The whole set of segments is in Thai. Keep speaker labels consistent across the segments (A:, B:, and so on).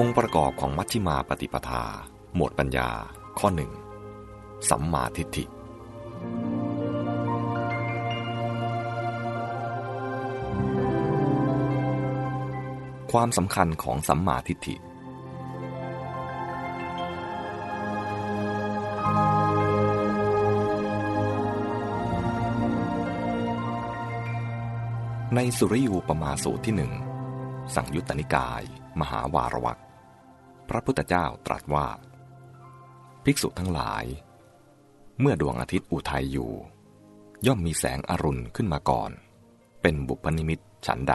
A: องค์ประกอบของมัชฌิมาปฏิปทา หมวดปัญญา ข้อหนึ่งสัมมาทิฏฐิ ความสำคัญของสัมมาทิฏฐิ ในสุริยูปมาสูตรที่หนึ่ง สังยุตตนิกาย มหาวารวัก พระพุทธเจ้าตรัสว่า ภิกษุทั้งหลาย เมื่อดวงอาทิตย์อุทัยอยู่ ย่อมมีแสงอรุณขึ้นมาก่อน เป็นบุพนิมิตฉันใด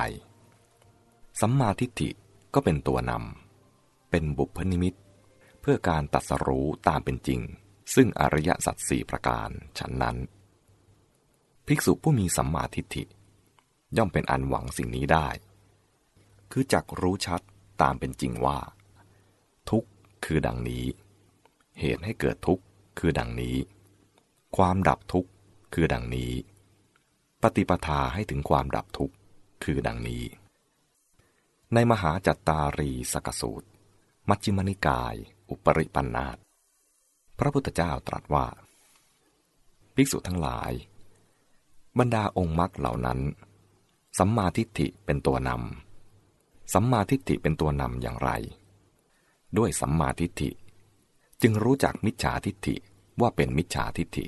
A: สัมมาทิฏฐิก็เป็นตัวนำเป็นบุพนิมิต เพื่อการตัดสรู้ตามเป็นจริง ซึ่งอริยสัจสี่ประการฉันนั้น ภิกษุผู้มีสัมมาทิฏฐิ ย่อมเป็นอันหวังสิ่งนี้ได้ คือจักรู้ชัดตามเป็นจริงว่า ทุกข์คือดังนี้ เหตุให้เกิดทุกข์คือดังนี้ ความดับทุกข์คือดังนี้ ปฏิปทาให้ถึงความดับทุกข์คือดังนี้ ในมหาจัตตารีสกสูตร มัชฌิมนิกาย อุปริปันธาตพระพุทธเจ้าตรัสว่า ภิกษุทั้งหลาย บรรดาองค์มรรคเหล่านั้น สัมมาทิฏฐิเป็นตัวนำสัมมาทิฏฐิเป็นตัวนำอย่างไร ด้วยสัมมาทิฏฐิ จึงรู้จักมิจฉาทิฏฐิว่าเป็นมิจฉาทิฏฐิ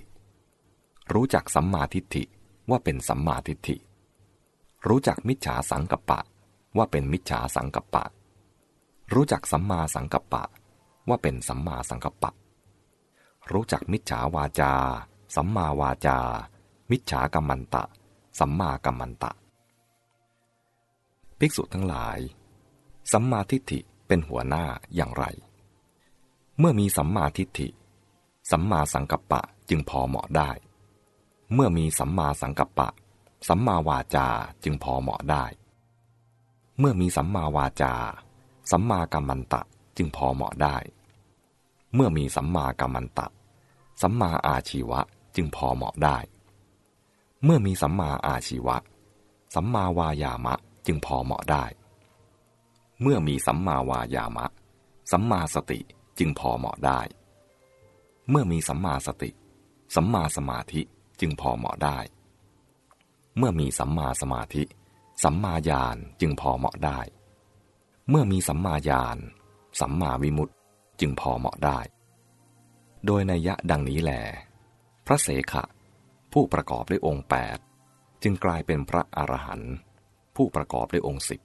A: รู้จักสัมมาทิฏฐิว่าเป็นสัมมาทิฏฐิ รู้จักมิจฉาสังกัปปะ ว่าเป็นมิจฉาสังกัปปะ รู้จักสัมมาสังกัปปะ ว่าเป็นสัมมาสังกัปปะ รู้จักมิจฉาวาจา สัมมาวาจา มิจฉากัมมันตะ สัมมากัมมันตะ ภิกษุทั้งหลาย สัมมาทิฏฐิ เป็นหัวหน้าอย่างไร เมื่อมีสัมมาทิฏฐิ สัมมาสังกัปปะจึงพอเหมาะได้ เมื่อมีสัมมาสังกัปปะ สัมมาวาจาจึงพอเหมาะได้ เมื่อมีสัมมาวาจา สัมมากัมมันตะจึงพอเหมาะได้ เมื่อมีสัมมากัมมันตะ สัมมาอาชีวะจึงพอเหมาะได้ เมื่อมีสัมมาอาชีวะ สัมมาวายามะจึงพอเหมาะได้ เมื่อมีสัมมาวายามะ สัมมาสติจึงพอเหมาะได้ เมื่อมีสัมมาสติ สัมมาสมาธิจึงพอเหมาะได้ เมื่อมีสัมมาสมาธิ สัมมาญาณจึงพอเหมาะได้ เมื่อมีสัมมาญาณสัมมาวิมุตติจึงพอเหมาะได้ โดยนัยยะดังนี้แหลพระเสขะ ผู้ประกอบด้วยองค์ 8 จึงกลายเป็นพระอรหันต์ผู้ประกอบด้วยองค์สิบ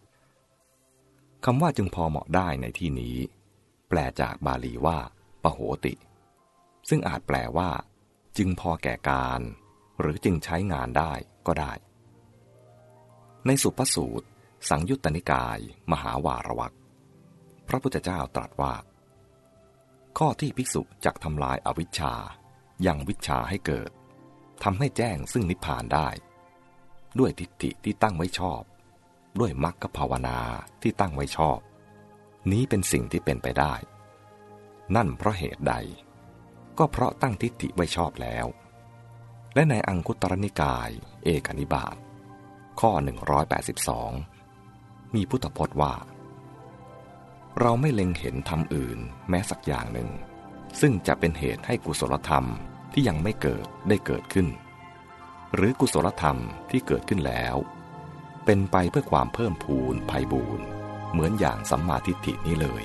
A: คำว่าจึงพอเหมาะได้ในที่นี้ แปลจากบาลีว่าปโหติ ซึ่งอาจแปลว่า จึงพอแก่การ หรือจึงใช้งานได้ก็ได้ ในสุภสูตร สังยุตตนิกาย มหาวารวักพระพุทธเจ้าตรัสว่า ข้อที่ภิกษุจักทำลายอวิชชายังวิชาให้เกิดทำให้แจ้งซึ่งนิพพานได้ ด้วยทิฏฐิที่ตั้งไว้ชอบ ด้วยมรรคภาวนาที่ตั้งไว้ชอบ นี้เป็นสิ่งที่เป็นไปได้ นั่นเพราะเหตุใด ก็เพราะตั้งทิฏฐิไว้ชอบแล้ว และในอังคุตรนิกาย เอกนิบาตข้อ 182 มีพุทธพจน์ว่า เราไม่เล็งเห็นธรรมอื่นแม้สักอย่างหนึ่ง ซึ่งจะเป็นเหตุให้กุศลธรรมที่ยังไม่เกิดได้เกิดขึ้น หรือกุศลธรรมที่เกิดขึ้นแล้ว เป็นไปเพื่อความเพิ่มพูนภัยบูนเหมือนอย่างสัมมาทิฏฐินี้เลย